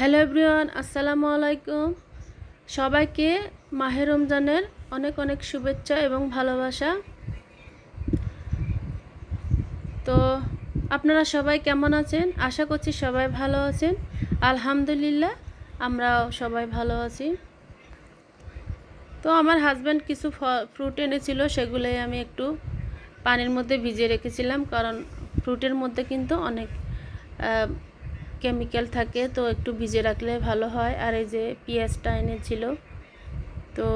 Hello everyone, আসসালামু আলাইকুম। সবাইকে মাহে রমজানের অনেক অনেক শুভেচ্ছা এবং ভালোবাসা। তো আপনারা সবাই কেমন আছেন? আশা করছি সবাই ভালো আছেন। আলহামদুলিল্লাহ, আমরাও সবাই ভালো আছি। তো আমার হাজব্যান্ড কিছু ফ্রুট এনেছিল, সেগুলোই আমি একটু পানির মধ্যে ভিজিয়ে রেখেছিলাম, কারণ ফ্রুটের মধ্যে কিন্তু অনেক কেমিক্যাল থাকে, তো একটু ভিজে রাখলে ভালো হয়। আর এই যে পেঁয়াজটা এনেছিল, তো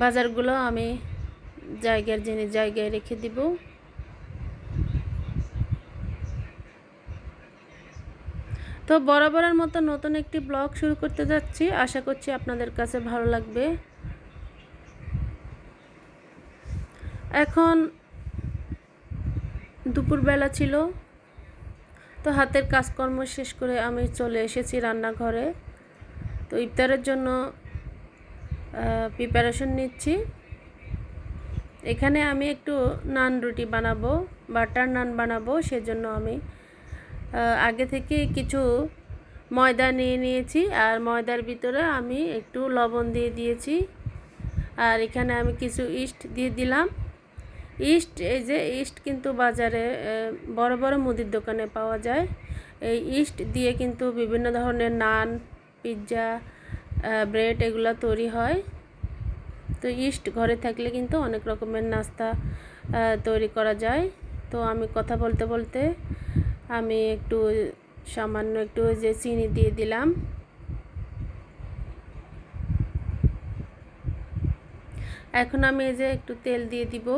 বাজারগুলো আমি জায়গার জিনিস জায়গায় রেখে দিব। তো বরাবরের মতো নতুন একটি ব্লগ শুরু করতে যাচ্ছি। আশা করছি আপনাদের কাছে ভালো লাগবে। এখন দুপুরবেলা ছিল তো হাতের কাজকর্ম শেষ করে আমি চলে এসেছি রান্নাঘরে। তো ইফতারের জন্য প্রিপারেশন নিচ্ছি। এখানে আমি একটু নান রুটি বানাবো, বাটার নান বানাবো, সেজন্য আমি আগে থেকে কিছু ময়দা নিয়ে নিয়েছি, আর ময়দার ভিতরে আমি একটু লবণ দিয়ে দিয়েছি। আর এখানে আমি কিছু ইস্ট দিয়ে দিলাম। ইস্ট এই যে ইস্ট কিন্তু বাজারে বড় বড় মুদির দোকানে পাওয়া যায়। এই ইস্ট দিয়ে কিন্তু বিভিন্ন ধরনের নান পিৎজা ব্রেড এগুলো তৈরি হয়। তো ইস্ট ঘরে থাকলে কিন্তু অনেক রকমের নাস্তা তৈরি করা যায়। তো আমি কথা বলতে বলতে আমি একটু সামান্য একটু যে চিনি দিয়ে দিলাম। এখন আমি এই যে একটু তেল দিয়ে দিব।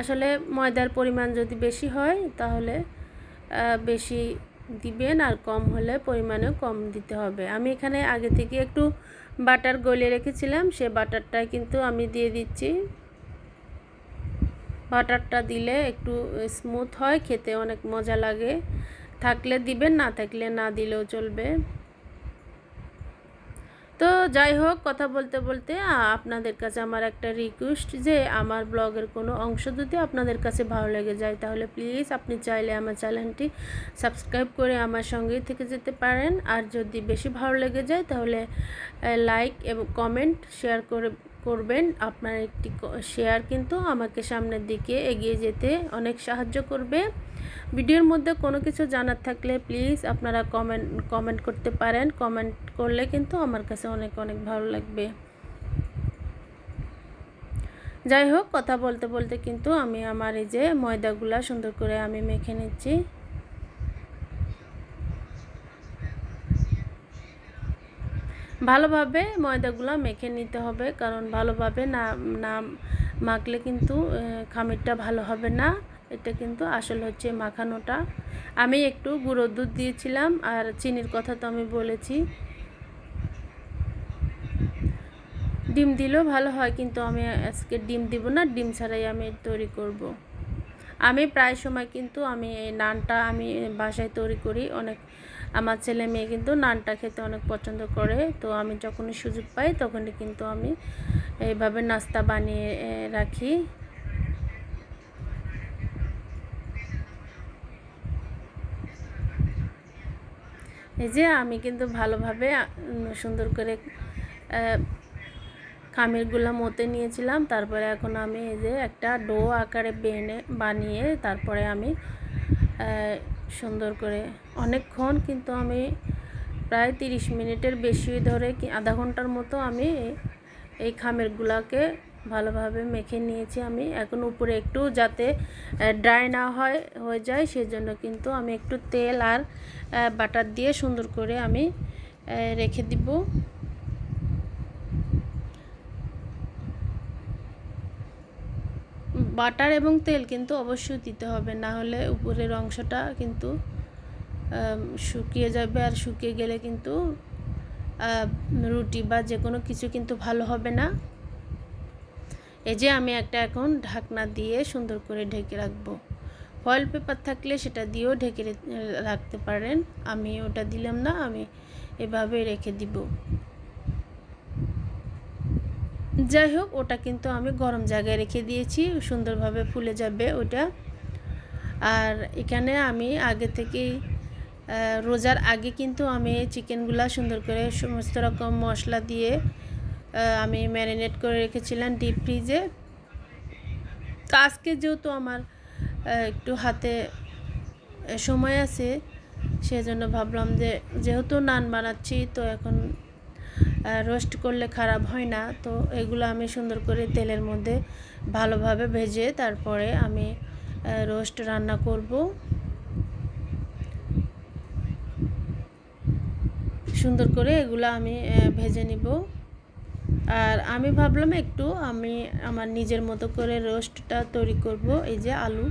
আসলে ময়দার পরিমাণ যদি বেশি হয়, তাহলে বেশি দিবেন আর কম হলে পরিমাণেও কম দিতে হবে। আমি এখানে আগে থেকে একটু বাটার গলে রেখেছিলাম, সে বাটারটাই কিন্তু আমি দিয়ে দিচ্ছি। বাটারটা দিলে একটু স্মুথ হয়, খেতে অনেক মজা লাগে। থাকলে দিবেন, না থাকলে না দিলেও চলবে। তো যাই হোক, কথা বলতে বলতে আপনাদের কাছে আমার একটা রিকোয়েস্ট যে, আমার ব্লগের কোনো অংশ যদি আপনাদের কাছে ভালো লেগে যায়, তাহলে প্লিজ আপনি চাইলে আমার চ্যানেলটি সাবস্ক্রাইব করে আমার সঙ্গেই থেকে যেতে পারেন। আর যদি বেশি ভালো লেগে যায়, তাহলে লাইক এবং কমেন্ট শেয়ার করে, করবেন। আপনার একটি শেয়ার কিন্তু আমাকে সামনের দিকে এগিয়ে যেতে অনেক সাহায্য করবে। ভিডিওর মধ্যে কোনো কিছু জানার থাকলে প্লিজ আপনারা কমেন্ট কমেন্ট করতে পারেন। কমেন্ট করলে কিন্তু আমার কাছে অনেক অনেক ভালো লাগবে। যাই হোক, কথা বলতে বলতে কিন্তু আমি আমার এই যে ময়দাগুলা সুন্দর করে আমি মেখে নিচ্ছি। ভালোভাবে ময়দাগুলো মেখে নিতে হবে, কারণ ভালোভাবে না না মাখলে কিন্তু খামিরটা ভালো হবে না। এটা কিন্তু আসল হচ্ছে মাখানোটা। আমি একটু গুঁড়ো দুধ দিয়েছিলাম আর চিনির কথা তো আমি বলেছি। ডিম দিলেও ভালো হয়, কিন্তু আমি আজকে ডিম দিব না, ডিম ছাড়াই আমি তৈরি করব। আমি প্রায় সময় কিন্তু আমি এই নানটা আমি বাসায় তৈরি করি, অনেক আমার ছেলে মেয়ে কিন্তু নানটা খেতে অনেক পছন্দ করে, তো আমি যখনই সুযোগ পাই তখনই কিন্তু আমি এইভাবে নাস্তা বানিয়ে রাখি। এই যে আমি কিন্তু ভালোভাবে সুন্দর করে খামিরগুলো মতে নিয়েছিলাম। তারপরে এখন আমি এই যে একটা ডো আকারে বেনে, বানিয়ে তারপরে আমি সুন্দর করে, অনেকক্ষণ কিন্তু আমি প্রায় তিরিশ মিনিটের বেশি ধরে কি, আধা ঘণ্টার মতো আমি এই খামেরগুলোকে ভালোভাবে মেখে নিয়েছি আমি। এখন উপরে একটু যাতে ড্রাই না হয়, হয়ে যায়, সেজন্য কিন্তু আমি একটু তেল আর বাটার দিয়ে সুন্দর করে আমি রেখে দিব। বাটার এবং তেল কিন্তু অবশ্যই দিতে হবে, না হলে উপরের অংশটা কিন্তু শুকিয়ে যাবে আর শুকিয়ে গেলে কিন্তু রুটি বা যে কোনো কিছু কিন্তু ভালো হবে না। এই যে আমি একটা এখন ঢাকনা দিয়ে সুন্দর করে ঢেকে রাখব। ফয়েল পেপার থাকলে সেটা দিয়েও ঢেকে রাখতে পারেন। আমি ওটা দিলাম না, আমি এভাবে রেখে দিব। যাই হোক, ওটা কিন্তু আমি গরম জায়গায় রেখে দিয়েছি, সুন্দরভাবে ফুলে যাবে ওটা। আর এখানে আমি আগে থেকেই রোজার আগে কিন্তু আমি চিকেনগুলা সুন্দর করে সমস্ত রকম মশলা দিয়ে আমি ম্যারিনেট করে রেখেছিলাম ডিপ ফ্রিজে। তো আজকে যেহেতু আমার একটু হাতে সময় আছে, সেজন্য ভাবলাম যে, যেহেতু নান বানাচ্ছি, তো এখন রোস্ট করলে খারাপ হয় না। তো এগুলো আমি সুন্দর করে তেলের মধ্যে ভালোভাবে ভেজে তারপরে আমি রোস্ট রান্না করব। সুন্দর করে এগুলো আমি ভেজে নিব। আর আমি ভাবলাম একটু আমি আমার নিজের মতো করে রোস্টটা তৈরি করব, এই যে আলু।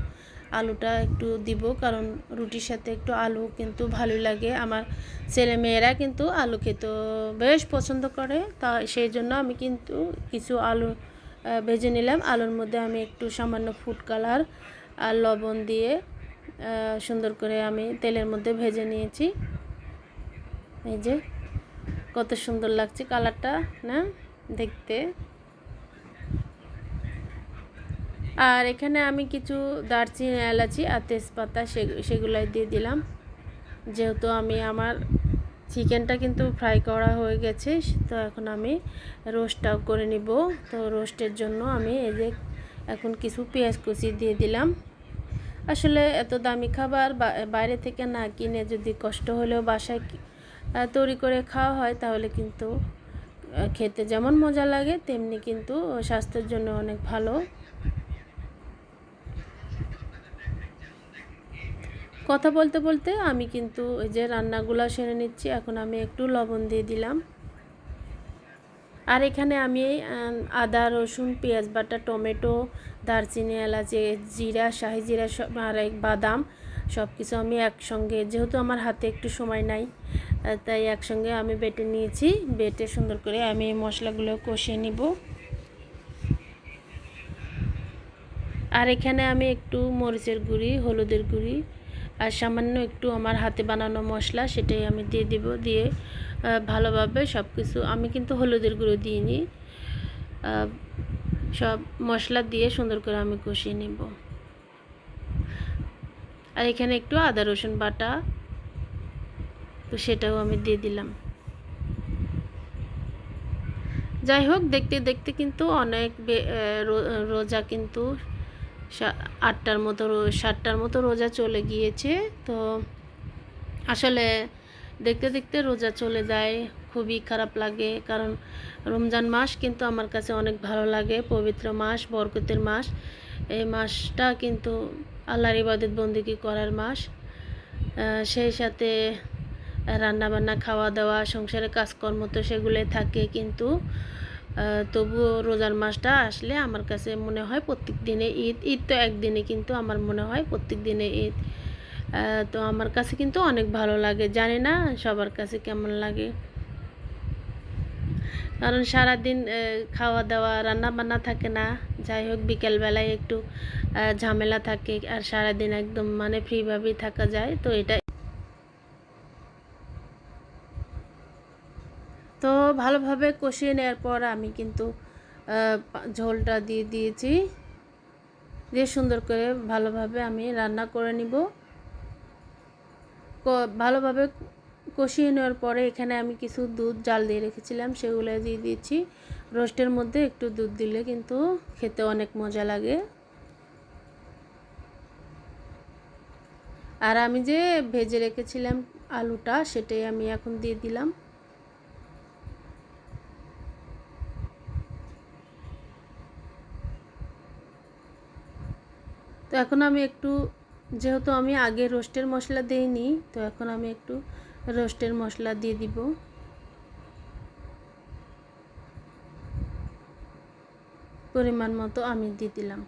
আলুটা একটু দিব কারণ রুটির সাথে একটু আলু কিন্তু ভালো লাগে। আমার ছেলে মেয়েরা কিন্তু আলু খেতে বেশ পছন্দ করে, তা সেই জন্য আমি কিন্তু কিছু আলু ভেজে নিলাম। আলুর মধ্যে আমি একটু সামান্য ফুড কালার আর লবণ দিয়ে সুন্দর করে আমি তেলের মধ্যে ভেজে নিয়েছি। এই যে কত সুন্দর লাগছে কালারটা না? দেখতে। আর এখানে আমি কিছু দারচিনি, এলাচি আর তেজপাতা সেগুলাই দিয়ে দিলাম। যেহেতু আমি আমার চিকেনটা কিন্তু ফ্রাই করা হয়ে গেছে, তো এখন আমি রোস্টটাও করে নিব। তো রোস্টের জন্য আমি এই যে এখন কিছু পেঁয়াজ কুচি দিয়ে দিলাম। আসলে এত দামি খাবার বাইরে থেকে না কিনে যদি কষ্ট হলেও বাসায় তৈরি করে খাওয়া হয়, তাহলে কিন্তু খেতে যেমন মজা লাগে, তেমনি কিন্তু স্বাস্থ্যের জন্য অনেক ভালো। কথা বলতে বলতে আমি কিন্তু এই যে রান্নাগুলো সেরে নিচ্ছি, এখন আমি একটু লবণ দিয়ে দিলাম। আর এখানে আমি আদা, রসুন, পেঁয়াজ বাটা, টমেটো, দারচিনি, এলাচি, জিরা, শাহি জিরা সব আর এক বাদাম সব কিছু আমি একসঙ্গে, যেহেতু আমার হাতে একটু সময় নাই। তাই একসঙ্গে আমি বেটে নিয়েছি। বেটে সুন্দর করে আমি এই মশলাগুলো কষিয়ে নিব। আর এখানে আমি একটু মরিচের গুঁড়ি, হলুদের গুঁড়ি আর সামান্য একটু আমার হাতে বানানো মশলা সেটাই আমি দিয়ে দিব, দিয়ে ভালোভাবে সব কিছু আমি কিন্তু হলুদের গুঁড়ো দিইনি। সব মশলা দিয়ে সুন্দর করে আমি কষিয়ে নিব। আর এখানে একটু আদা রসুন বাটা তো সেটাও আমি দিয়ে দিলাম। যাই হোক, দেখতে দেখতে কিন্তু অনেক রোজা কিন্তু আটটার মতো সাতটার মতো রোজা চলে গিয়েছে। তো আসলে দেখতে দেখতে রোজা চলে যায়, খুবই খারাপ লাগে। কারণ রমজান মাস কিন্তু আমার কাছে অনেক ভালো লাগে, পবিত্র মাস, বরকতের মাস। এই মাসটা কিন্তু আল্লাহর ইবাদত বন্দিগি করার মাস। সেই সাথে রান্না বান্না খাওয়া দাওয়া সংসারে কাজকর্ম তো সেগুলোই থাকে। কিন্তু তবুও রোজার মাসটা আসলে আমার কাছে মনে হয় প্রত্যেক দিনে ঈদ ঈদ তো একদিনে কিন্তু আমার মনে হয় প্রত্যেক দিনে ঈদ তো আমার কাছে কিন্তু অনেক ভালো লাগে। জানি না সবার কাছে কেমন লাগে। কারণ সারাদিন খাওয়া দাওয়া রান্না বান্না থাকে না। যাই হোক, বিকেলবেলায় একটু ঝামেলা থাকে। আর সারাদিন একদম মানে ফ্রিভাবেই থাকা যায়। তো এটা তো ভালোভাবে কষিয়ে নেওয়ার পর আমি কিন্তু ঝোলটা দিয়ে দিয়েছি। দিয়ে সুন্দর করে ভালোভাবে আমি রান্না করে নিব। ভালোভাবে কষিয়ে নেওয়ার পরে এখানে আমি কিছু দুধ, জাল দিয়ে রেখেছিলাম, সেগুলো দিয়ে দিয়েছি। রোস্টের মধ্যে একটু দুধ দিলে কিন্তু খেতে অনেক মজা লাগে। আর আমি যে ভেজে রেখেছিলাম আলুটা, সেটাই আমি এখন দিয়ে দিলাম। তো এখন আমি একটু, যেহেতু আমি আগে রোস্টের মশলা দিইনি, তো এখন আমি একটু রোস্টের মশলা দিয়ে দিব। পরিমাণ মতো আমি দিয়ে দিলাম।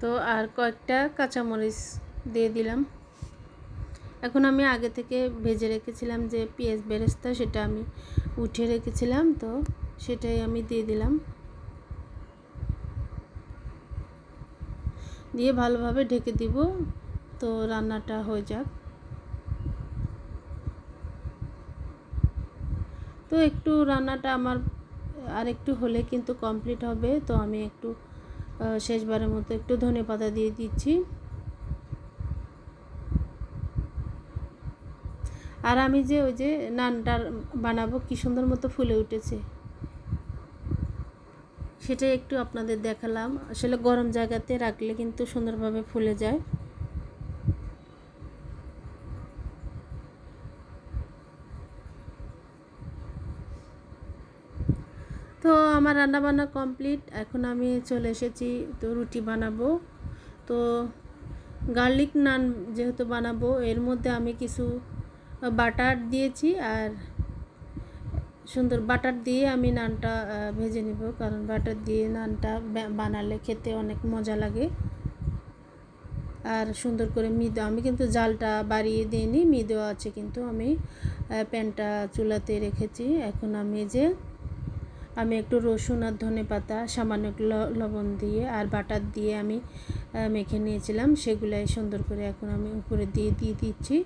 তো আর কয়েকটা কাঁচামরিচ দিয়ে দিলাম। এখন আমি আগে থেকে ভেজে রেখেছিলাম যে পেঁয়াজ বেরেস্তা, সেটা আমি উঠে রেখেছিলাম, তো সেটাই আমি দিয়ে দিলাম। দিয়ে ভালোভাবে ঢেকে দিব, তো রান্নাটা হয়ে যাক। তো একটু রান্নাটা আমার আর একটু হলে কিন্তু কমপ্লিট হবে, তো আমি একটু শেষবারের মতো একটু ধনে পাতা দিয়ে দিচ্ছি। আর আমি যে ওই যে নানটা বানাবো, কি সুন্দর মতো ফুলে উঠেছে। সেটাই একটু আপনাদের দেখালাম। আসলে গরম জায়গাতে রাখলে কিন্তু সুন্দরভাবে ফুলে যায়। তো আমার রান্না বান্না কমপ্লিট। এখন আমি চলে এসেছি তো রুটি বানাবো। তো গার্লিক নান যেহেতু বানাবো, এর মধ্যে আমি কিছু বাটার দিয়েছি আর সুন্দর বাটার দিয়ে আমি নানটা ভেজে নিব। কারণ বাটার দিয়ে নানটা বানালে খেতে অনেক মজা লাগে। আর সুন্দর করে মিদো, আমি কিন্তু জালটা বাড়িয়ে দিইনি, মিদো আছে কিন্তু আমি প্যানটা চুলাতে রেখেছি। এখন আমি যে, আমি একটু রসুন আর ধনে পাতা, সামান্য একটু লবণ দিয়ে আর বাটার দিয়ে আমি মেখে নিয়েছিলাম। সেগুলাই সুন্দর করে এখন আমি উপরে দিয়ে দিয়ে দিচ্ছি।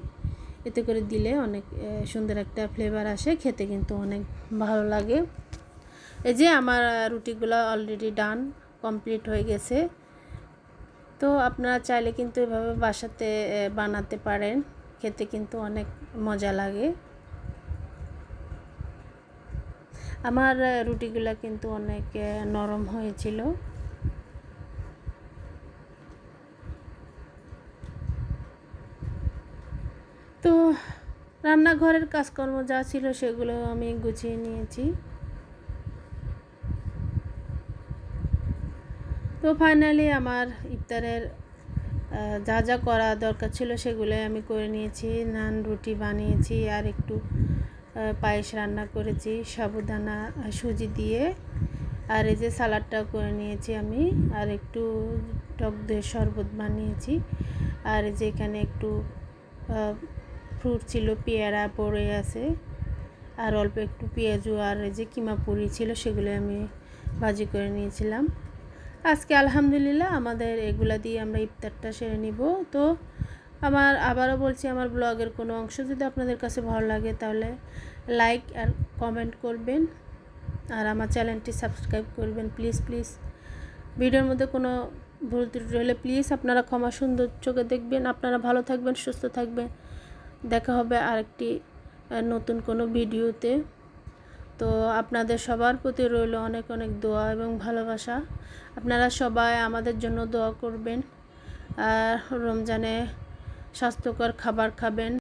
এতে করে দিলে অনেক সুন্দর একটা ফ্লেভার আসে, খেতে কিন্তু অনেক ভালো লাগে। এই যে আমার রুটিগুলো অলরেডি ডান কমপ্লিট হয়ে গেছে। তো আপনারা চাইলে কিন্তু এভাবে বাসাতে বানাতে পারেন, খেতে কিন্তু অনেক মজা লাগে। আমার রুটিগুলো কিন্তু অনেক নরম হয়েছিল। তো রান্নাঘরের কাজকর্ম যা ছিল সেগুলো আমি গুছিয়ে নিয়েছি। তো ফাইনালি আমার ইফতারের যা যা করা দরকার ছিল সেগুলোই আমি করে নিয়েছি। নান, রুটি বানিয়েছি আর একটু পায়েস রান্না করেছি, সাবুদানা, সুজি দিয়ে। আর এই যে সালাডটাও করে নিয়েছি আমি। আর একটু টক দইয়ের শরবত বানিয়েছি। আর এই যে এখানে একটু ফ্রুট ছিল, পেয়ারা পড়ে আছে, আর অল্প একটু পেঁয়াজু আর যে কিমা পুরি ছিল, সেগুলো আমি ভাজি করে নিয়েছিলাম। আজকে আলহামদুলিল্লাহ আমাদের এগুলা দিয়ে আমরা ইফতারটা সেরে নিব। তো আমার আবারও বলছি, আমার ব্লগের কোনো অংশ যদি আপনাদের কাছে ভালো লাগে তাহলে লাইক আর কমেন্ট করবেন। আর আমার চ্যানেলটি সাবস্ক্রাইব করবেন, প্লিজ প্লিজ। ভিডিওর মধ্যে কোনো ভুল ত্রুটি হলে প্লিজ আপনারা ক্ষমা সুন্দর চোখে দেখবেন। আপনারা ভালো থাকবেন, সুস্থ থাকবেন। দেখা হবে আরেকটি নতুন কোনো ভিডিওতে। তো আপনাদের সবার প্রতি রইল অনেক অনেক দোয়া এবং ভালোবাসা। আপনারা সবাই আমাদের জন্য দোয়া করবেন। আর রমজানে স্বাস্থ্যকর খাবার খাবেন।